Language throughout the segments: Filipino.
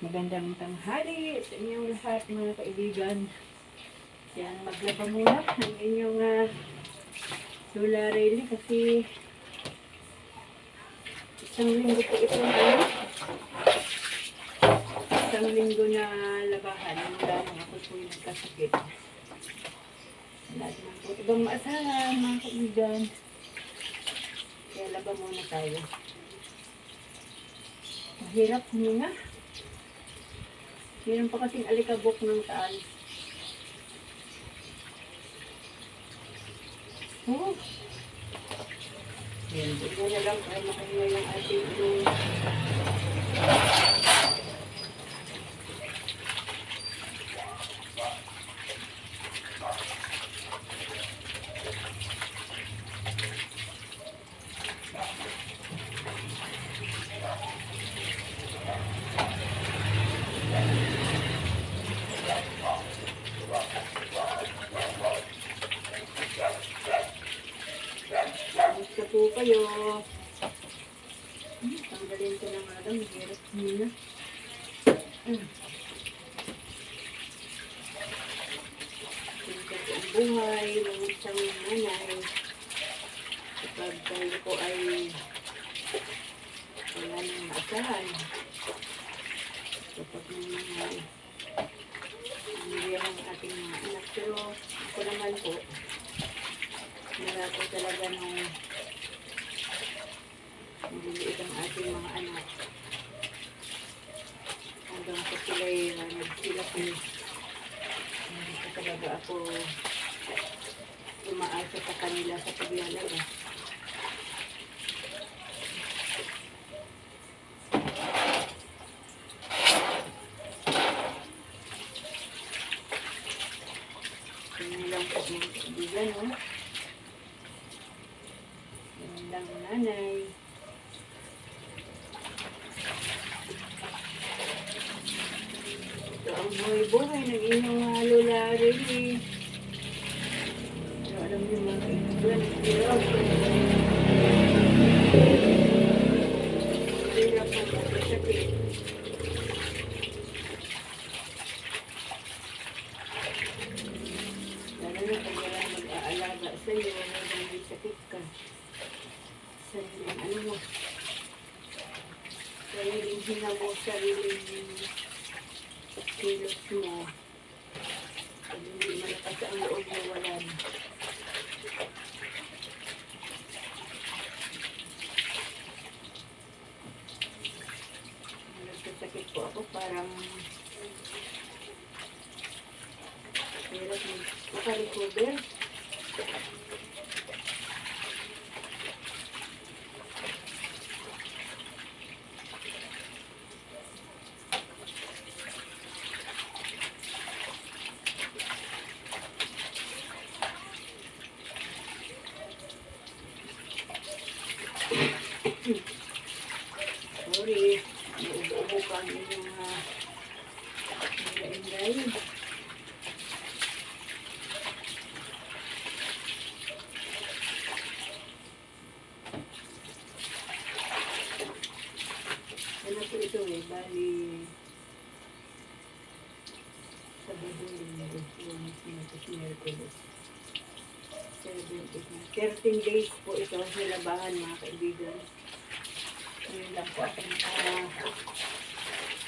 Magandang tanghali sa inyong lahat mga kaibigan. Yan, maglaba muna ng inyong uh, Lola Rayleigh kasi isang linggo po ito na ano, isang linggo na labahan mula nung ako po yung nagkasakit. Wala naman po ibang maasahan mga kaibigan. Kaya laba muna tayo. Mahirap huminga. Meron pa kasing alikabok ng taal. Oh. Yan, ito na lang para makahinga yung ating yung Kamusta po kayo? Hmm, Tanggalin ko na nga lang. Mahirap muna. Hmm. Tingnan ko ang buhay ng isang nanay. Kapag tayo ko ay wala nang maasahan. Kapag nangyay hindi ang ating mga anak. Pero ako naman po, po talaga nung maliliit ang ating mga anak. Hanggang sa sila'y uh, nagsilaki. Hindi pa talaga ako umaasa sa kanila sa paglalaro. Yun lang po mga kaibigan, no? Yun lang nanay. Ito ang buhay-buhay ng inyong uh, lola Remy. Pero alam niyo mga kaibigan, hirap. Hirap po magkasakit. Lalo na pag wala mag-aalaga sa iyo, wala may sakit ka. Sariling ano mo. Sariling hina mo, sariling kilos mo. Pag hindi malakas ang loob mo, wala na. Nagkasakit po ako, parang hirap mo makarecover. Sorry, naubo-ubo ka ang inyong uh, inday Ano po ito eh, bali sa bubuling yung sinatos Merkulis. 13 days po ito sa labahan mga kaibigan. Ngayon lang po ako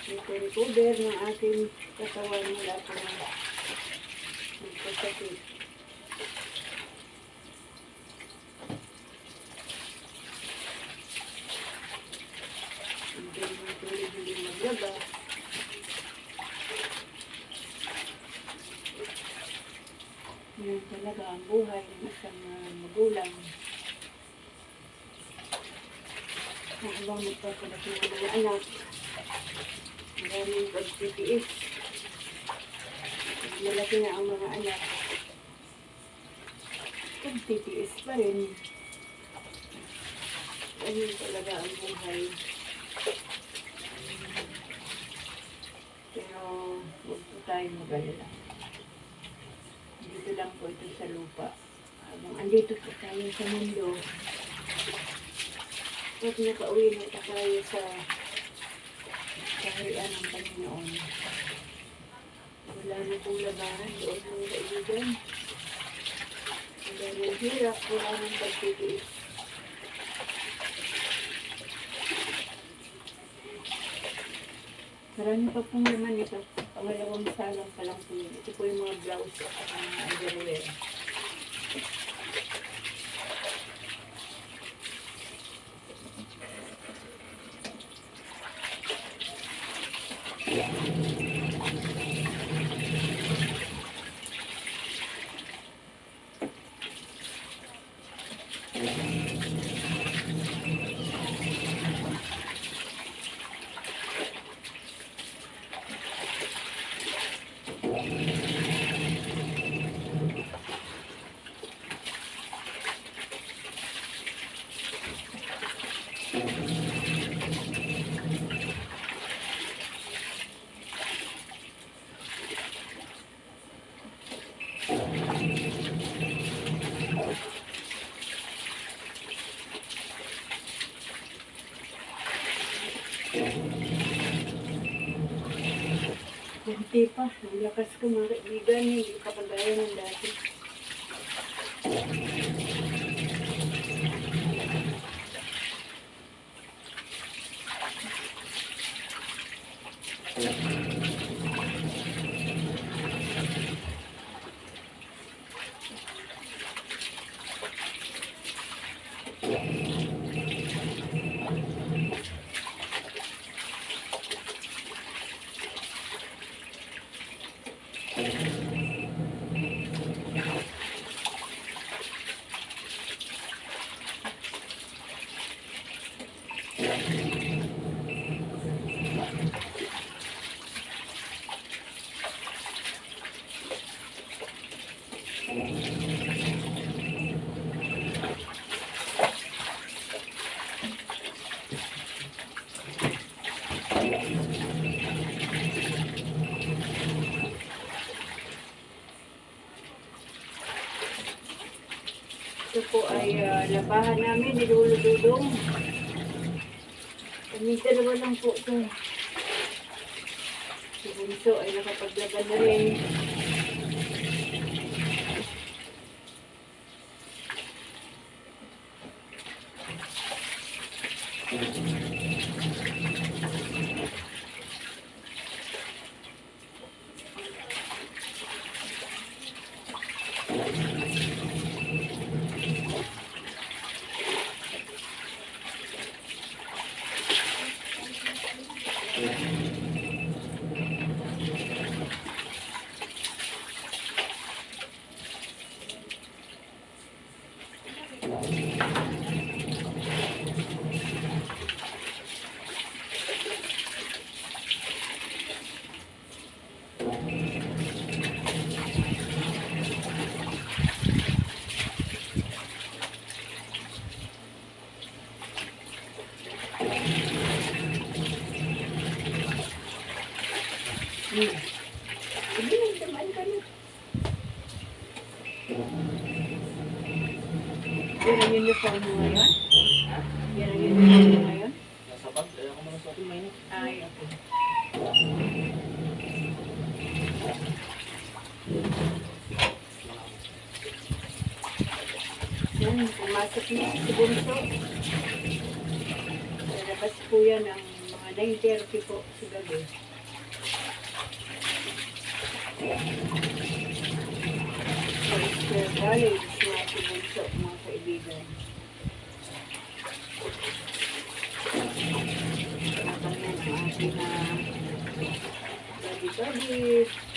naka recover ng ating katawan mula po ng nagkasakit. Hindi mo tuloy talaga ang buhay ng isang uh, magulang. Habang magpapalaki ng mga anak, maraming pagtitiis. Pag Malaki na ang mga anak. Pagtitiis pa rin. Ayun talaga ang buhay. Pero huwag po tayo mag-alala. Dito lang po ito sa lupa. Andito po tayo sa mundo, at nakauwi na tayo sa kaharian ng Panginoon. Wala na pong labanan doon mga kaibigan. Wala nang hirap, wala nang pagtitiis. Marami pa pong naman ito. Pangalawang salang pa lang po yun. Ito po yung mga blouse at mga underwear. Kunti pa. Ang lakas ko mga kaibigan. Hindi pa kagaya ng dati. Ito po ay uh, labahan namin ni Lolo Dudong. Kami dalawa lang po ito. Si Bunso ay nakapaglaban na rin. Uniform mo ngayon? Yan ang uniform mo ngayon? Nasa bag, kaya ako mga suotin mainit. Ay, okay. Yan, pumasok na si Bunso. Lalabas po yan ang mga 9.30 po sa gabi. Sa Easter see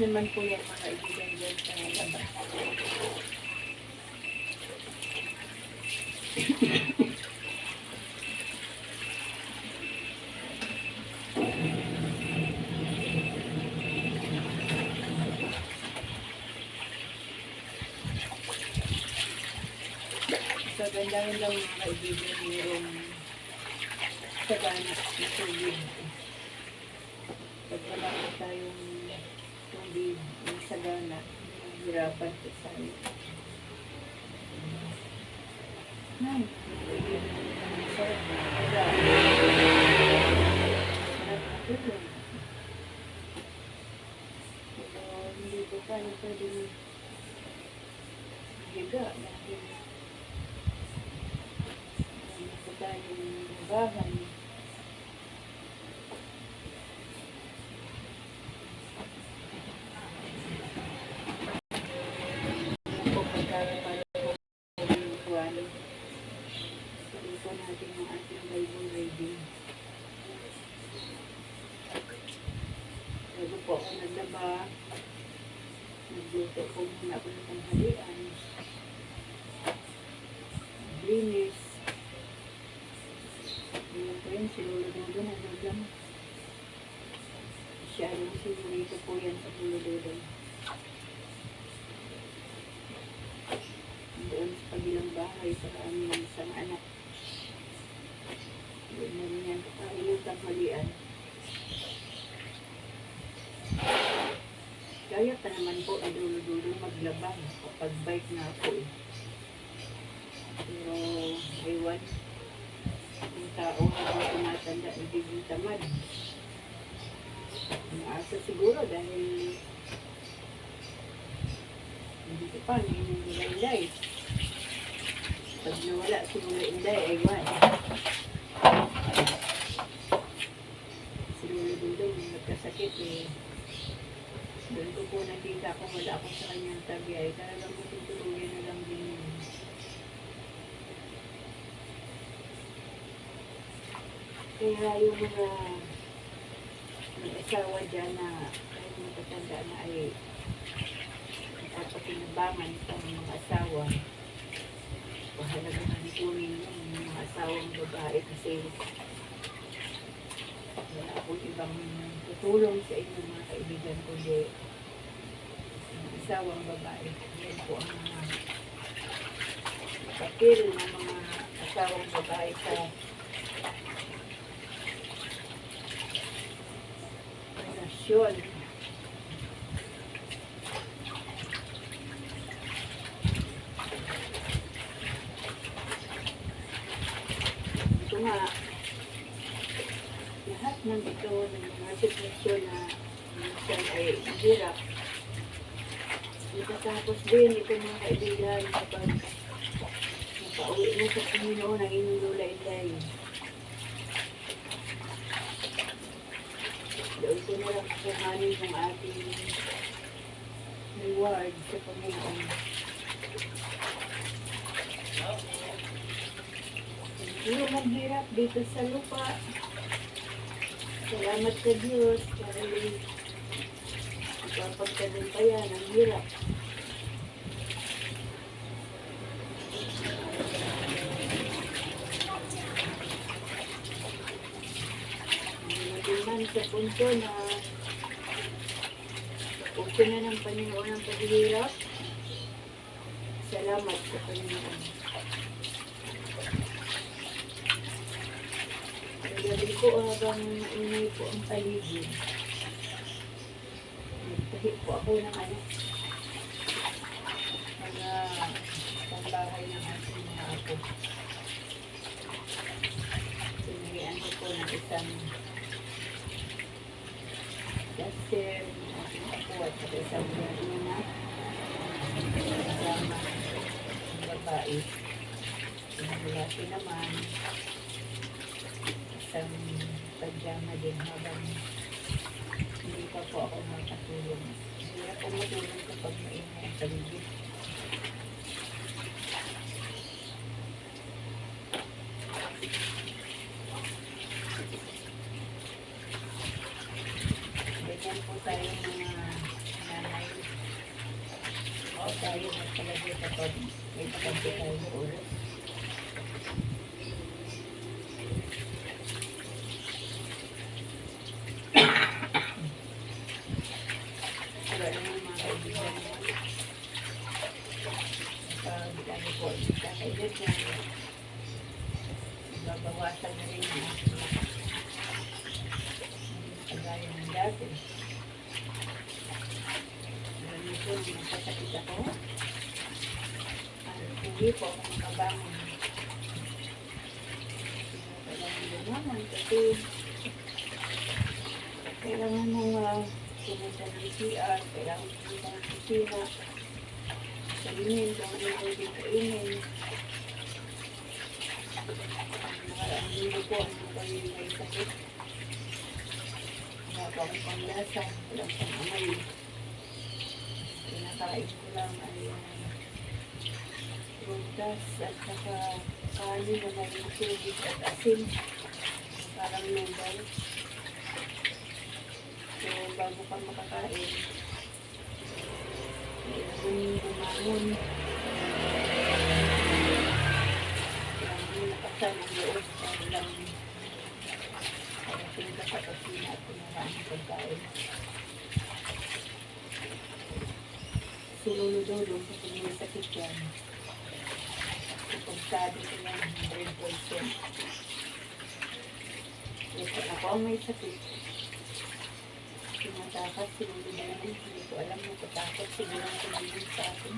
naman po yung mga kaibigan dyan sa labas. so, ganda lang mga kaibigan yung sa banat na tubig. Hirapan po tayo. Nay, sarap na. Sarap na hindi po tayo pwedeng higa dahil ano po tayong bahay. Ano po pagkaya para po yung buwan. Tuloy po natin ang ating Bible reading. Bago po ako naglaba, nagluto po muna ako ng tanghalian. Linis. Ayan po yun, si Lolo Dodo na naglam. Siya yung sinurito po yan sa Lolo Dodo. Doon sa kabilang bahay sa aming isang anak. Doon na rin yan kakain yung tanghalian. Kaya pa naman po ay dulo-dulo maglaba kapag bike na ako eh. Pero ewan, yung tao habang tumatanda, nagiging tamad. Ang asa siguro dahil hindi ko pa, hindi nila inday. Pag nawala si Mula Inday, ay wan. Si Lolo Dudong, nagkasakit eh. Doon ko po nakita kung wala ako sa kanyang tabi ay talagang matutuluyan na lang din yun. Kaya yung mga may asawa dyan na kahit matatanda na ay napapakinabangan sa mga asawa, pahalagahan po ninyo yung mga asawang babae kasi ibang tutulong sa inyo mga kaibigan kundi ang asawang babae. Yan po ang mga papel ng mga asawang babae sa relasyon. Ng ito, ng mga sitwasyon na minsan ay mahirap. Itatapos din ito mga kaibigan kapag napauwi mo sa Panginoon ang inyong lulay-lay. Doon ko na lang kuhanin yung ating reward sa Panginoon. Hindi man hirap dito sa lupa. Salamat sa Diyos dahil ipapagtagumpayan ang hirap. Hindi man sa punto na okay na ng Panginoon ang paghihirap. Salamat sa Panginoon. Gabi ko habang maingay po ang paligid. Nagtahi po ako ng ano. Mga pambahay ng ating mga apo. Sinirian ko po ng isang duster ng ating apo at saka isang na kasama ang babae. Sinagulati naman isang pajama din habang hindi pa po ako makatulong. Hirap po matulong kapag maingay ang paligid. Ganyan po tayo mga nanay. O tayo magpalagay kapag may pagkabi tayo ng oras. Wala naman mga kaibigan mo. Pag ano po, kakaibig na nabawasan na rin ang aking lakas. Hindi kagaya ng dati. Ngayon po, nagkasakit ako. Ano, uwi po ako makabangon. Kailangan lumaman kasi kailangan mong uh, pumunta ng CR, kailangan pumunta ng kusina, ano yung pwede kainin. Nakaraang linggo po, ano pa yung may sakit. Wala pa akong panglasa, walang pang amay. Pinakain ko lang ay uh, prutas at saka kanin na may tubig at asin. Parang noodle. So, bago ka makakain, mo nakasan ang loob para lang parating ka sa kusina at ng pagkain. Sululudulong kapag may sakit yan. Kapag sabi ko yan, 100%. Kasi ako ang may sakit. Tinatakas, sinulungan, hindi ko alam na katakot, siguro ang tumingin sa akin.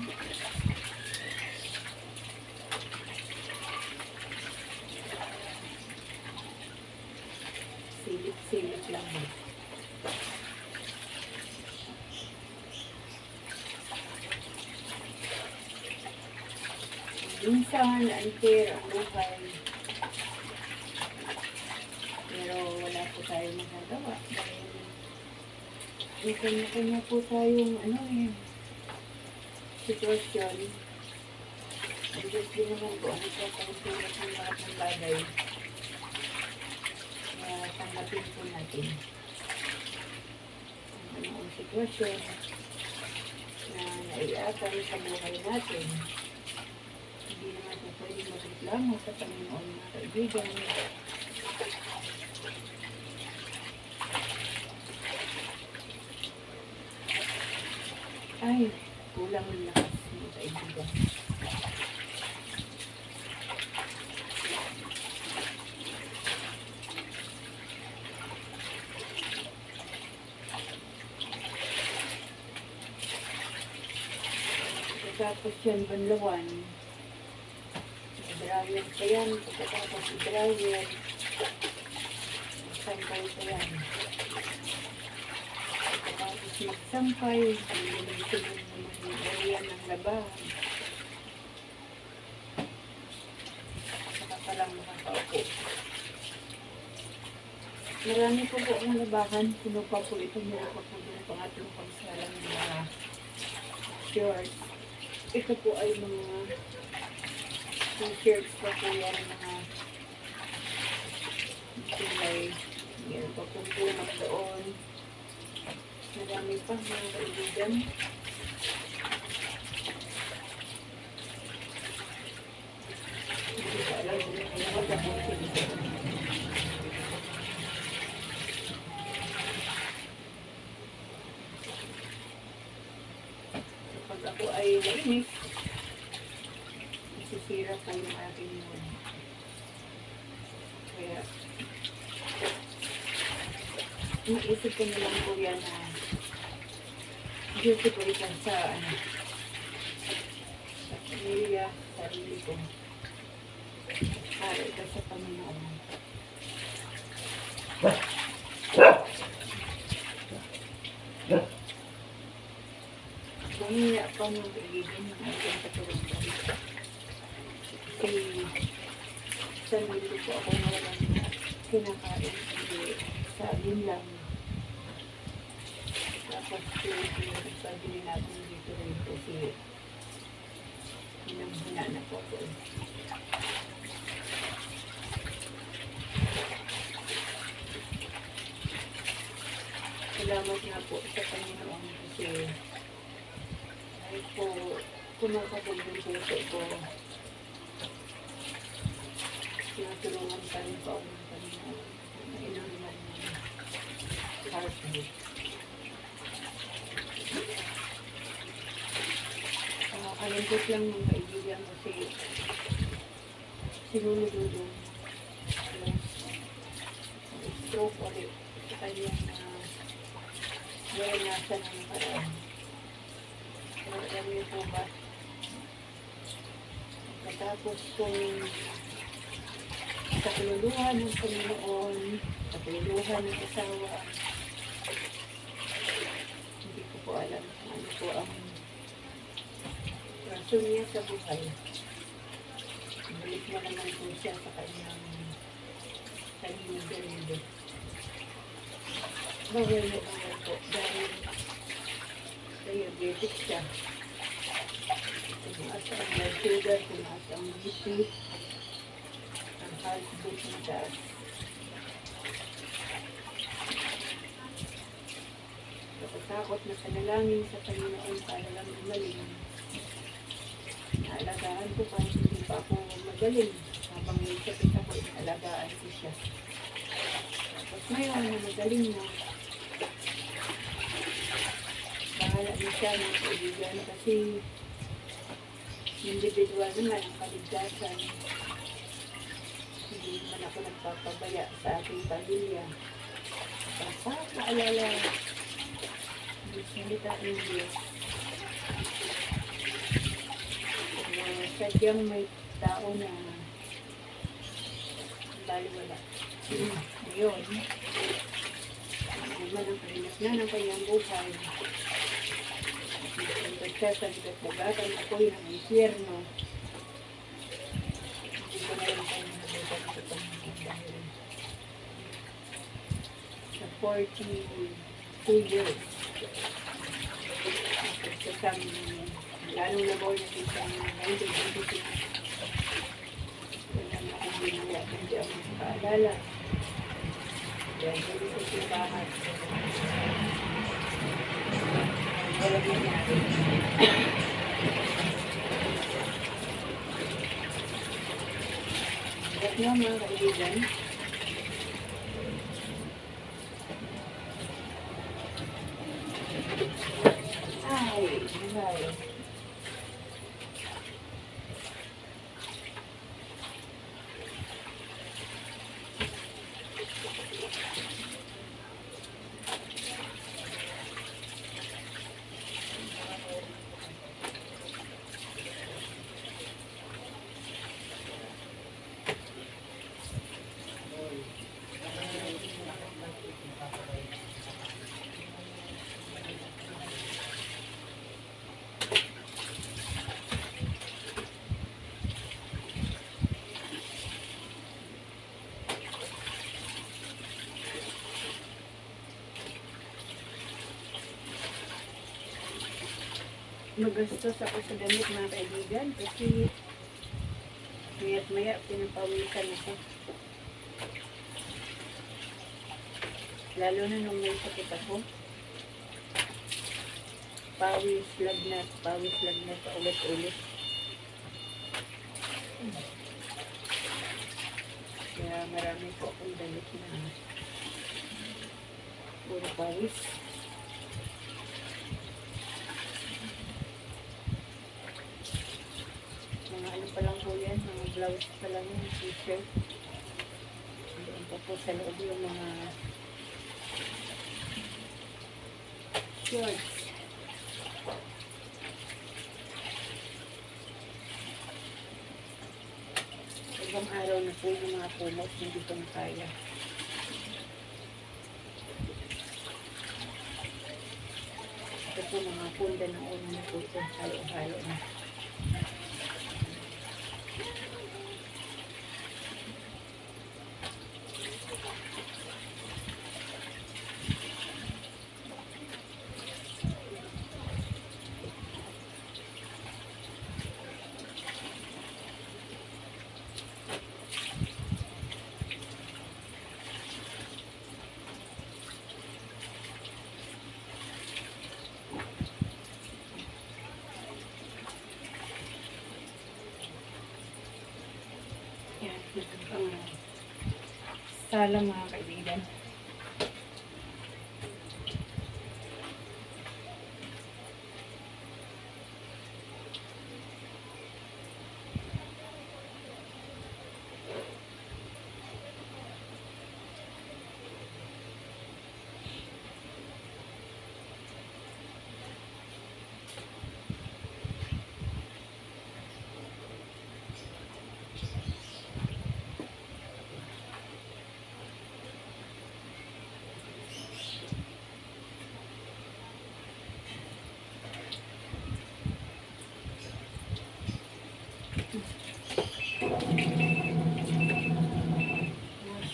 Silip-silip lang mo. Minsan, ang. Pero wala po tayo magagawa. Dahil may kanya-kanya po tayong ano eh, sitwasyon. Ang Diyos din naman po ang sa pagsulat ng lahat ng bagay. Kaya tanggapin po natin. Ano ang sitwasyon na naiatay sa buhay natin. Hindi naman po pwede magreklamo sa Panginoon mga kaibigan. Ay, kulang ang lakas mga kaibigan. Pagkatapos yan, banlawan. Dryer pa yan. Pagkatapos dryer. Sampay pa yan. Pagkatapos magsampay, nililitin mo naman yung area ng labahan. Saka pa lang makakaupo. Marami po po ang labahan. Puno pa po ito. Meron pa po yung pangatlong pagsala ng mga shorts. Ito po ay mga t-shirts pa po yan. Mga kulay. Meron pa po punak doon. Marami pa mga kaibigan. Ko alam kung ano matapusin ito. Pag ako ay nainis, nasisira po yung aking mood. Kaya, naisip ko na lang po yan na duty ko ito sa ano, sa pamilya, sarili ko. Para ito sa Panginoon. Bumiya pa ng kaibigan ng aking katulungan. Kasi sa linggo po ako na kinakain. Hindi sa amin lang. Tapos pinagpabili natin dito rin kasi hinamhuna na po eh. Salamat nga po sa Panginoon kasi kahit po kumakabog ng puso ko, tinutulungan pa rin po ako ng Panginoon inuman ng heartbeat. Nakakalungkot lang ng kaibigan kasi sinunod-udong. Walang na-stroke ulit sa kanyang uh, naranasan ng nakaraan. So, alam niyo po ba, matapos kong sa kaluluhan ng Panginoon, sa kaluluhan ng asawa, hindi ko po alam kung ano po ang rason niya sa buhay. Balik na naman po siya sa kanyang kanina-ganito. Bawal na bawal po dahil diabetic siya. Tumaas ang blood sugar, tumaas ang BP, ang heartbeat na taas. Natatakot na panalangin sa Panginoon para lang gumaling. Naalagaan ko pa, hindi pa ako magaling. Habang may sakit ako, inaalagaan ko siya. Tapos ngayon, magaling na. Bahala na siya ng kaibigan kasi individual naman ang kaligtasan. Hindi naman ako nagpapabaya sa aking pamilya. Basta paalala, hindi salita ng Diyos. Sadyang may tao na baliwala. Ngayon, naman ang kahinas na ng kanyang buhay. Siya sa ligat-lagatan ako'y ng impyerno. Hindi ko na lang kayo nabutan sa dahil sa 42 years. Kasama lalong nabaw na kita ng 1926. Wala na akong ginawa, hindi ako nakaalala. Dahil hindi ko simbahan. Wala nangyari. At nga mga kaibigan, magastos ako sa damit mga kaibigan kasi maya't maya pinapawisan ako. Lalo na nung may sakit ako. Pawis, lagnat, pawis, lagnat sa ulit-ulit. Kaya marami po akong damit na puro pawis. Mga ano pa lang po yan, mga blouse pa lang yung t-shirt. Doon pa po sa loob yung mga shorts. Ibang araw na po yung mga pumot, hindi ko na kaya. Ito po mga punda na una na po ito, halo-halo na. Yan, ito ang sala mga kaibigan.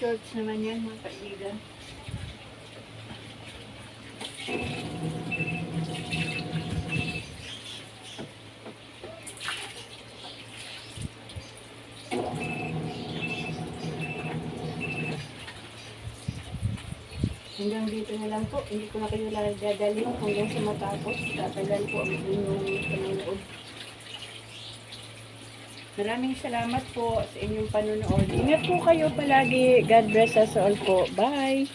Shorts naman yan mga kaibigan. Hanggang dito na lang po. Hindi ko na kayo dadalhin hanggang sa matapos. Tatagal po ang inyong panonood. Maraming salamat po sa inyong panonood. Ingat po kayo palagi. God bless us all po. Bye!